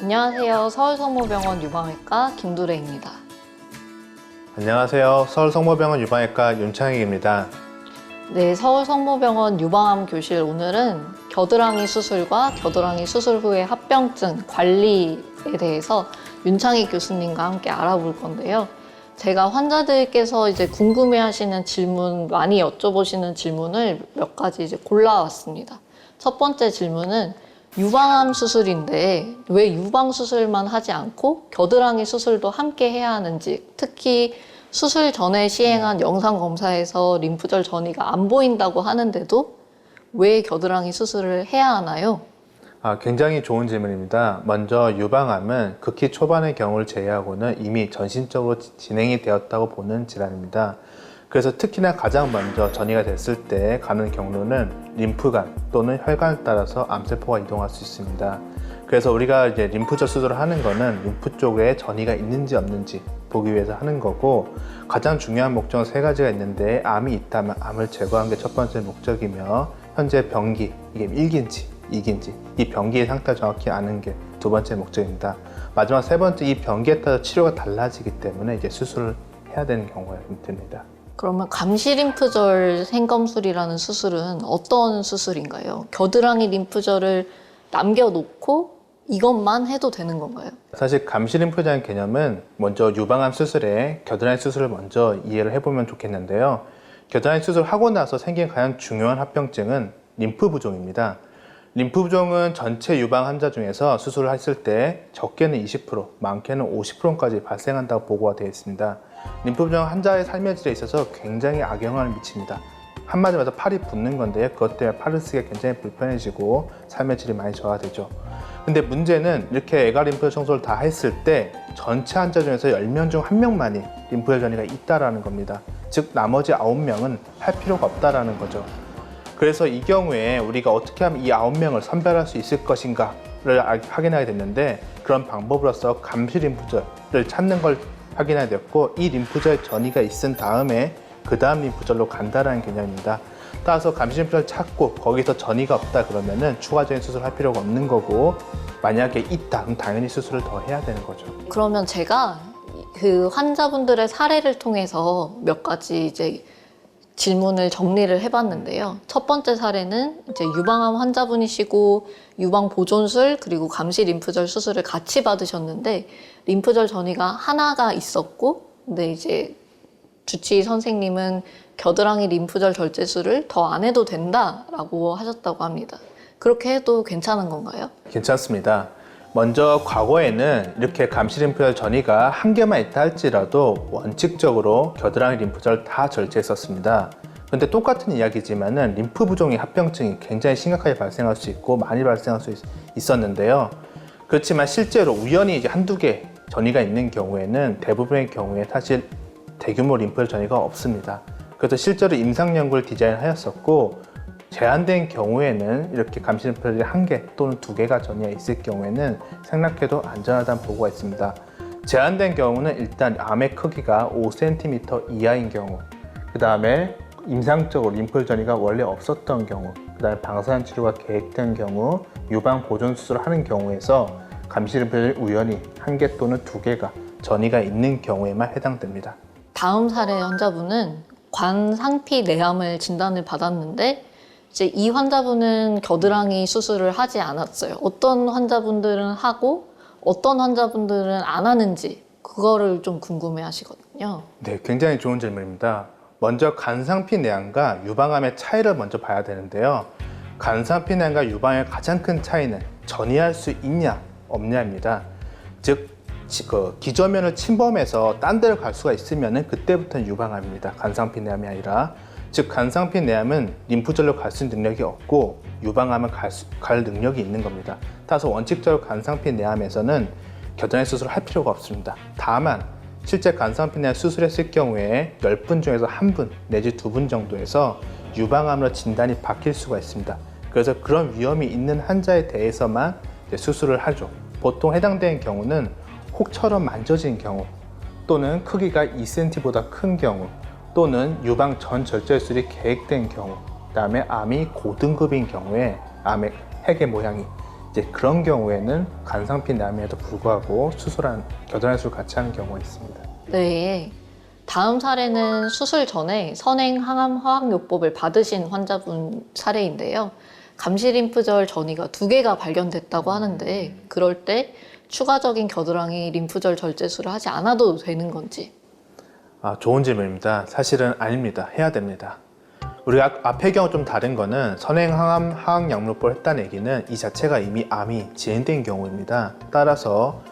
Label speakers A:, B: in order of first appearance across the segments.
A: 안녕하세요. 서울성모병원 유방외과 김두래입니다.
B: 안녕하세요. 서울성모병원 유방외과 윤창익입니다.
A: 네, 서울성모병원 유방암 교실 오늘은 겨드랑이 수술과 겨드랑이 수술 후의 합병증 관리에 대해서 윤창익 교수님과 함께 알아볼 건데요. 제가 환자들께서 이제 궁금해 하시는 질문 많이 여쭤보시는 질문을 몇 가지 이제 골라왔습니다. 첫 번째 질문은 유방암 수술인데 왜 유방 수술만 하지 않고 겨드랑이 수술도 함께 해야 하는지 특히 수술 전에 시행한 영상 검사에서 림프절 전이가 안 보인다고 하는데도 왜 겨드랑이 수술을 해야 하나요?
B: 아, 굉장히 좋은 질문입니다. 먼저 유방암은 극히 초반의 경우를 제외하고는 이미 전신적으로 지- 진행이 되었다고 보는 질환입니다. 그래서 특히나 가장 먼저 전이가 됐을 때 가는 경로는 림프관 또는 혈관을 따라서 암세포가 이동할 수 있습니다. 그래서 우리가 이제 림프절 수술을 하는 거는 림프 쪽에 전이가 있는지 없는지 보기 위해서 하는 거고 가장 중요한 목적은 세 가지가 있는데 암이 있다면 암을 제거하는 게첫 번째 목적이며 현재 병기 이게 1기인지 2기인지 이 병기의 상태를 정확히 아는 게 두 번째 목적입니다. 마지막 세 번째 이 병기에 따라 치료가 달라지기 때문에 이제 수술을 해야 되는 경우가 됩니다.
A: 그러면 감시 림프절 생검술이라는 수술은 어떤 수술인가요? 겨드랑이 림프절을 남겨놓고 이것만 해도 되는 건가요?
B: 사실 감시 림프자의 개념은 먼저 유방암 수술에 겨드랑이 수술을 먼저 이해를 해보면 좋겠는데요. 겨드랑이 수술을 하고 나서 생긴 가장 중요한 합병증은 림프 부종입니다. 림프 부종은 전체 유방 환자 중에서 수술을 했을 때 적게는 20%, 많게는 50%까지 발생한다고 보고가 되어 있습니다. 림프 부종 환자의 삶의 질에 있어서 굉장히 악영향을 미칩니다. 한마디로 해서 팔이 붓는 건데요. 그것 때문에 팔을 쓰기가 굉장히 불편해지고 삶의 질이 많이 저하되죠. 근데 문제는 이렇게 애가 림프절 청소를 다 했을 때 전체 환자 중에서 10명 중 1명만이 림프절 전이가 있다라는 겁니다. 즉 나머지 9명은 할 필요가 없다라는 거죠. 그래서 이 경우에 우리가 어떻게 하면 이 9명을 선별할 수 있을 것인가를 알- 확인하게 됐는데 그런 방법으로서 감시 림프절을 찾는 걸 확인하게 됐고 이 림프절 전이가 있은 다음에 그 다음 림프절로 간다라는 개념입니다. 따라서 감시 림프절 찾고 거기서 전이가 없다 그러면은 추가적인 수술을 할 필요가 없는 거고 만약에 있다 그럼 당연히 수술을 더 해야 되는 거죠.
A: 그러면 제가 그 환자분들의 사례를 통해서 몇 가지 이제 질문을 정리를 해봤는데요. 첫 번째 사례는 이제 유방암 환자분이시고 유방 보존술 그리고 감시 림프절 수술을 같이 받으셨는데 림프절 전이가 하나가 있었고 근데 이제 주치의 선생님은 겨드랑이 림프절 절제술을 더 안 해도 된다라고 하셨다고 합니다. 그렇게 해도 괜찮은 건가요?
B: 괜찮습니다. 먼저 과거에는 이렇게 감시 림프절 전이가 한 개만 있다 할지라도 원칙적으로 겨드랑이 림프절 다 절제했었습니다. 근데 똑같은 이야기지만은 림프 부종의 합병증이 굉장히 심각하게 발생할 수 있고 많이 발생할 수 있- 있었는데요. 그렇지만 실제로 우연히 이제 한두 개 전이가 있는 경우에는 대부분의 경우에 사실 대규모 림프절 전이가 없습니다. 그래서 실제로 임상 연구를 디자인하였었고 제한된 경우에는 이렇게 감시 림프절이 한 개 또는 두 개가 전이가 있을 경우에는 생략해도 안전하다는 보고가 있습니다. 제한된 경우는 일단 암의 크기가 5cm 이하인 경우, 그 다음에 임상적으로 림프 전이가 원래 없었던 경우, 그 다음에 방사선 치료가 계획된 경우, 유방 보존 수술을 하는 경우에서 감시 림프절이 우연히 한 개 또는 두 개가 전이가 있는 경우에만 해당됩니다.
A: 다음 사례 환자분은 관상피 내암을 진단을 받았는데 이제 이 환자분은 겨드랑이 수술을 하지 않았어요. 어떤 환자분들은 하고 어떤 환자분들은 안 하는지 그거를 좀 궁금해 하시거든요.
B: 네, 굉장히 좋은 질문입니다. 먼저 간상피 내암과 유방암의 차이를 먼저 봐야 되는데요. 간상피 내암과 유방암의 가장 큰 차이는 전이할 수 있냐 없냐입니다. 즉, 지- 그 기저면을 침범해서 딴 데를 갈 수가 있으면 그때부터는 유방암입니다. 간상피 내암이 아니라 즉 간상피 내암은 림프절로 갈 수 있는 능력이 없고 유방암은 갈, 수- 갈 능력이 있는 겁니다. 따라서 원칙적으로 간상피 내암에서는 겨드랑이 수술을 할 필요가 없습니다. 다만 실제 간상피 내암 수술했을 경우에 10분 중에서 1분 내지 2분 정도에서 유방암으로 진단이 바뀔 수가 있습니다. 그래서 그런 위험이 있는 환자에 대해서만 수술을 하죠. 보통 해당되는 경우는 혹처럼 만져진 경우 또는 크기가 2cm보다 큰 경우 또는 유방 전 절제술이 계획된 경우 그다음에 암이 고등급인 경우에 암의 핵의 모양이 이제 그런 경우에는 간상핀 남에도 불구하고 수술한 겨드랑이 수술 같이 하는 경우가 있습니다.
A: 네. 다음 사례는 수술 전에 선행 항암 화학요법을 받으신 환자분 사례인데요. 감시림프절 전이가 두 개가 발견됐다고 하는데 그럴 때 추가적인 겨드랑이 림프절 절제술을 하지 않아도 되는 건지
B: 아, 좋은 질문입니다. 사실은 아닙니다. 해야 됩니다. 우리가 앞- 앞의 경우 좀 다른 거는 선행항암 화학약물법을 했다는 얘기는 이 자체가 이미 암이 진행된 경우입니다. 따라서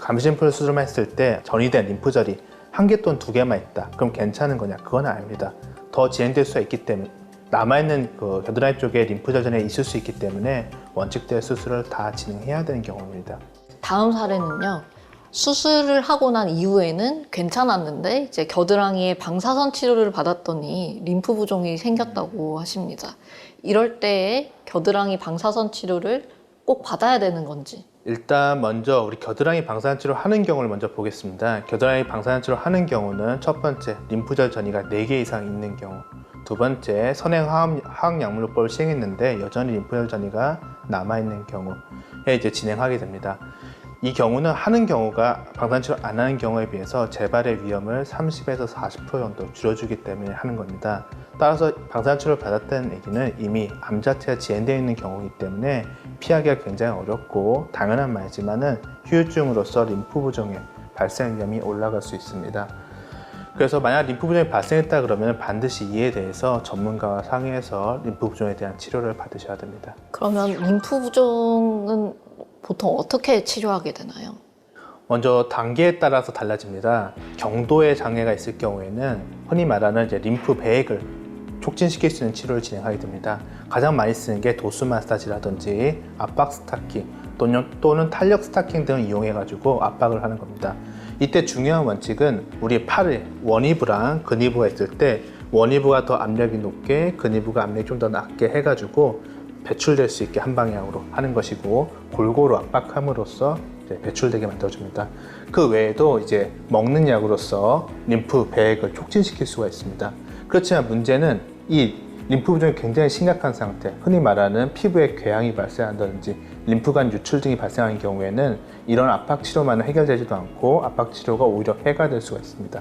B: 감시림프 수술만 했을 때 전이된 림프절이 한 개 또는 두 개만 있다. 그럼 괜찮은 거냐? 그건 아닙니다. 더 진행될 수가 있기 때문에 남아있는 그 겨드랑이 쪽에 림프절 전에 있을 수 있기 때문에 원칙대로 수술을 다 진행해야 되는 경우입니다.
A: 다음 사례는요. 수술을 하고 난 이후에는 괜찮았는데 이제 겨드랑이에 방사선 치료를 받았더니 림프 부종이 생겼다고 하십니다. 이럴 때에 겨드랑이 방사선 치료를 꼭 받아야 되는 건지
B: 일단 먼저 우리 겨드랑이 방사선 치료 하는 경우를 먼저 보겠습니다. 겨드랑이 방사선 치료 하는 경우는 첫 번째 림프절 전이가 4개 이상 있는 경우 두 번째 선행 화학, 화학약물법을 시행했는데 여전히 림프절 전이가 남아있는 경우에 이제 진행하게 됩니다. 이 경우는 하는 경우가 방사선 치료 안 하는 경우에 비해서 재발의 위험을 30에서 40% 정도 줄여주기 때문에 하는 겁니다. 따라서 방사선 치료를 받았다는 얘기는 이미 암 자체가 진행되어 있는 경우이기 때문에 피하기가 굉장히 어렵고 당연한 말이지만 은 후유증으로서 림프 부종의 발생 위험이 올라갈 수 있습니다. 그래서 만약 림프 부종이 발생했다 그러면 반드시 이에 대해서 전문가와 상의해서 림프 부종에 대한 치료를 받으셔야 됩니다.
A: 그러면 림프 부종은 보통 어떻게 치료하게 되나요?
B: 먼저 단계에 따라서 달라집니다. 경도의 장애가 있을 경우에는 흔히 말하는 이제 림프 배액을 촉진시킬 수 있는 치료를 진행하게 됩니다. 가장 많이 쓰는 게 도수 마사지라든지 압박 스타킹 또는, 또는 탄력 스타킹 등을 이용해 가지고 압박을 하는 겁니다. 이때 중요한 원칙은 우리 팔에 원이브랑 근이브가 있을 때 원이브가 더 압력이 높게 근이브가 압력이 좀 더 낮게 해가지고 배출될 수 있게 한 방향으로 하는 것이고 골고루 압박함으로써 배출되게 만들어줍니다. 그 외에도 이제 먹는 약으로서 림프 배액을 촉진시킬 수가 있습니다. 그렇지만 문제는 이 림프 부종이 굉장히 심각한 상태, 흔히 말하는 피부에 궤양이 발생한다든지 림프관 유출 등이 발생하는 경우에는 이런 압박 치료만은 해결되지도 않고 압박 치료가 오히려 해가 될 수가 있습니다.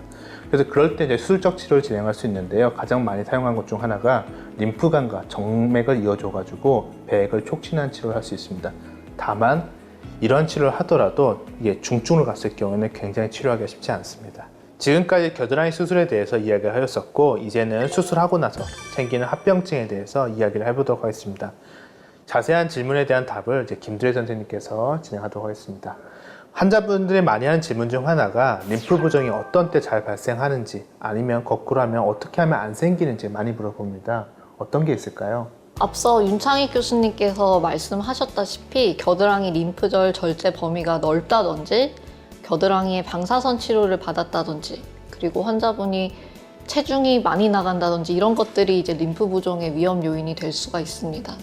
B: 그래서 그럴 때 이제 수술적 치료를 진행할 수 있는데요. 가장 많이 사용한 것 중 하나가 림프관과 정맥을 이어줘 가지고 배액을 촉진하는 치료를 할 수 있습니다. 다만 이런 치료를 하더라도 이게 중증으로 갔을 경우에는 굉장히 치료하기가 쉽지 않습니다. 지금까지 겨드랑이 수술에 대해서 이야기를 하였었고 이제는 수술하고 나서 생기는 합병증에 대해서 이야기를 해보도록 하겠습니다. 자세한 질문에 대한 답을 이제 김두래 선생님께서 진행하도록 하겠습니다. 환자분들이 많이 하는 질문 중 하나가 림프 부종이 어떤 때 잘 발생하는지 아니면 거꾸로 하면 어떻게 하면 안 생기는지 많이 물어봅니다. 어떤 게 있을까요?
A: 앞서 윤창희 교수님께서 말씀하셨다시피 겨드랑이 림프절 절제 범위가 넓다든지 겨드랑이에 방사선 치료를 받았다든지 그리고 환자분이 체중이 많이 나간다든지 이런 것들이 이제 림프 부종의 위험 요인이 될 수가 있습니다.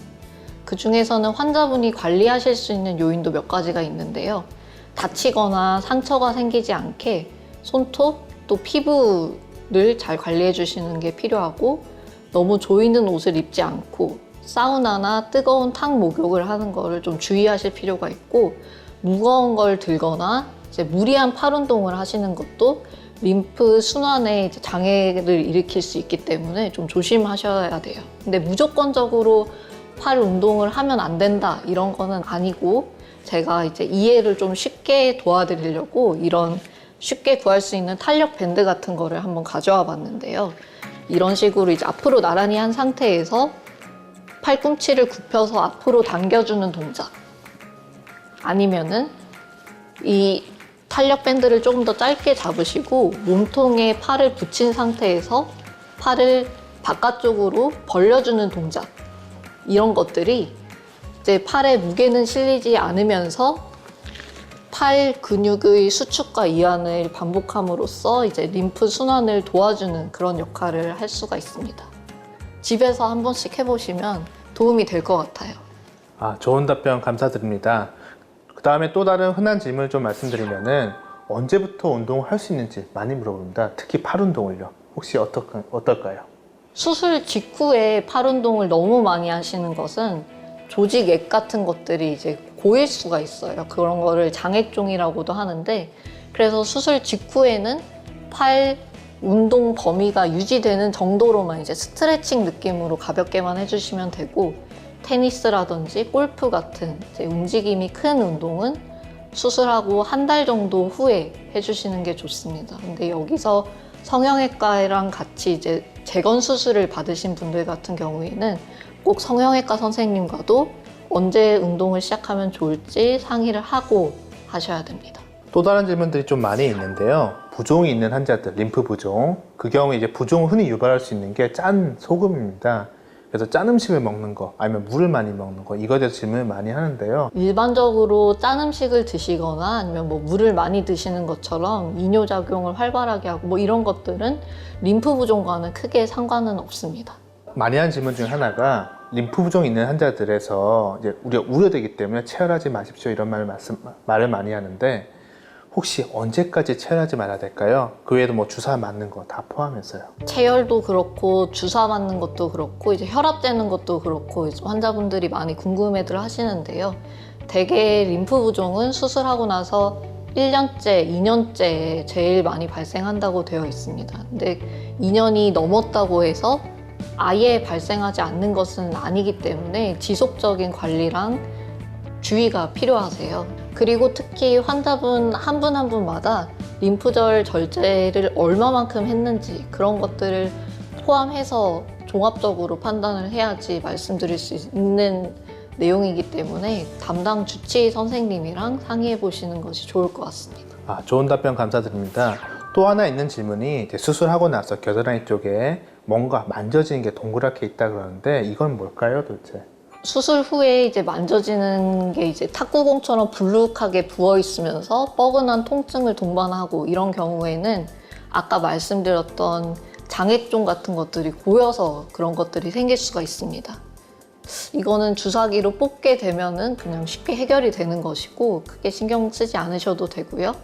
A: 그 중에서는 환자분이 관리하실 수 있는 요인도 몇 가지가 있는데요. 다치거나 상처가 생기지 않게 손톱 또 피부를 잘 관리해 주시는 게 필요하고 너무 조이는 옷을 입지 않고 사우나나 뜨거운 탕 목욕을 하는 거를 좀 주의하실 필요가 있고 무거운 걸 들거나 이제 무리한 팔 운동을 하시는 것도 림프 순환에 장애를 일으킬 수 있기 때문에 좀 조심하셔야 돼요. 근데 무조건적으로 팔 운동을 하면 안 된다 이런 거는 아니고 제가 이제 이해를 좀 쉽게 도와드리려고 이런 쉽게 구할 수 있는 탄력 밴드 같은 거를 한번 가져와 봤는데요. 이런 식으로 이제 앞으로 나란히 한 상태에서 팔꿈치를 굽혀서 앞으로 당겨주는 동작. 아니면은 이 탄력 밴드를 조금 더 짧게 잡으시고 몸통에 팔을 붙인 상태에서 팔을 바깥쪽으로 벌려주는 동작. 이런 것들이 이제 팔에 무게는 실리지 않으면서 팔 근육의 수축과 이완을 반복함으로써 이제 림프 순환을 도와주는 그런 역할을 할 수가 있습니다. 집에서 한 번씩 해보시면 도움이 될 것 같아요.
B: 아, 좋은 답변 감사드립니다. 그 다음에 또 다른 흔한 질문을 좀 말씀드리면은 언제부터 운동을 할 수 있는지 많이 물어봅니다. 특히 팔 운동을요. 혹시 어떨까, 어떨까요?
A: 수술 직후에 팔 운동을 너무 많이 하시는 것은 조직액 같은 것들이 이제 고일 수가 있어요. 그런 거를 장액종이라고도 하는데 그래서 수술 직후에는 팔 운동 범위가 유지되는 정도로만 이제 스트레칭 느낌으로 가볍게만 해주시면 되고 테니스라든지 골프 같은 움직임이 큰 운동은 수술하고 한 달 정도 후에 해주시는 게 좋습니다. 근데 여기서 성형외과랑 같이 이제 재건 수술을 받으신 분들 같은 경우에는 꼭 성형외과 선생님과도 언제 운동을 시작하면 좋을지 상의를 하고 하셔야 됩니다.
B: 또 다른 질문들이 좀 많이 있는데요. 부종이 있는 환자들, 림프 부종. 그 경우에 이제 부종을 흔히 유발할 수 있는 게 짠 소금입니다. 그래서 짠 음식을 먹는 거, 아니면 물을 많이 먹는 거, 이거에 대해서 질문을 많이 하는데요.
A: 일반적으로 짠 음식을 드시거나 아니면 뭐 물을 많이 드시는 것처럼 이뇨작용을 활발하게 하고 뭐 이런 것들은 림프 부종과는 크게 상관은 없습니다.
B: 많이 하는 질문 중에 하나가 림프 부종 있는 환자들에서 이제 우리가 우려되기 때문에 체열하지 마십시오 이런 말을 말씀, 말을 많이 하는데 혹시 언제까지 체열하지 말아야 될까요? 그 외에도 뭐 주사 맞는 거 다 포함해서요.
A: 체열도 그렇고 주사 맞는 것도 그렇고 이제 혈압 재는 것도 그렇고 환자분들이 많이 궁금해들 하시는데요. 대개 림프 부종은 수술하고 나서 1년째, 2년째에 제일 많이 발생한다고 되어 있습니다. 근데 2년이 넘었다고 해서 아예 발생하지 않는 것은 아니기 때문에 지속적인 관리랑 주의가 필요하세요. 그리고 특히 환자분 한 분 한 분마다 림프절 절제를 얼마만큼 했는지 그런 것들을 포함해서 종합적으로 판단을 해야지 말씀드릴 수 있는 내용이기 때문에 담당 주치의 선생님이랑 상의해 보시는 것이 좋을 것 같습니다.
B: 아, 좋은 답변 감사드립니다. 또 하나 있는 질문이 이제 수술하고 나서 겨드랑이 쪽에 뭔가 만져지는 게 동그랗게 있다 그러는데 이건 뭘까요 도대체?
A: 수술 후에 이제 만져지는 게 이제 탁구공처럼 불룩하게 부어 있으면서 뻐근한 통증을 동반하고 이런 경우에는 아까 말씀드렸던 장액종 같은 것들이 고여서 그런 것들이 생길 수가 있습니다. 이거는 주사기로 뽑게 되면은 그냥 쉽게 해결이 되는 것이고 크게 신경 쓰지 않으셔도 되고요.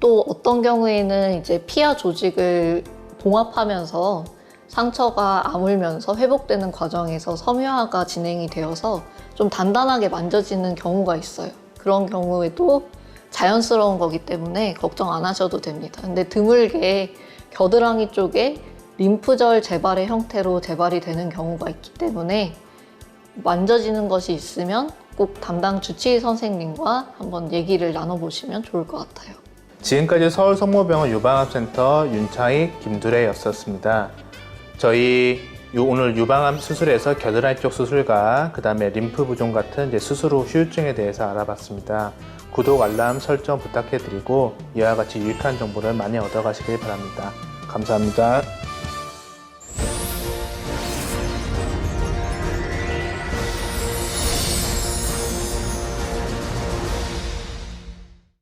A: 또 어떤 경우에는 이제 피하 조직을 봉합하면서 상처가 아물면서 회복되는 과정에서 섬유화가 진행이 되어서 좀 단단하게 만져지는 경우가 있어요. 그런 경우에도 자연스러운 거기 때문에 걱정 안 하셔도 됩니다. 근데 드물게 겨드랑이 쪽에 림프절 재발의 형태로 재발이 되는 경우가 있기 때문에 만져지는 것이 있으면 꼭 담당 주치의 선생님과 한번 얘기를 나눠보시면 좋을 것 같아요.
B: 지금까지 서울 성모병원 유방암센터 윤차익 김두래였었습니다. 저희 유- 오늘 유방암 수술에서 겨드랑이 쪽 수술과 그 다음에 림프 부종 같은 이제 수술 후 후유증에 대해서 알아봤습니다. 구독, 알람 설정 부탁해드리고 이와 같이 유익한 정보를 많이 얻어가시길 바랍니다. 감사합니다.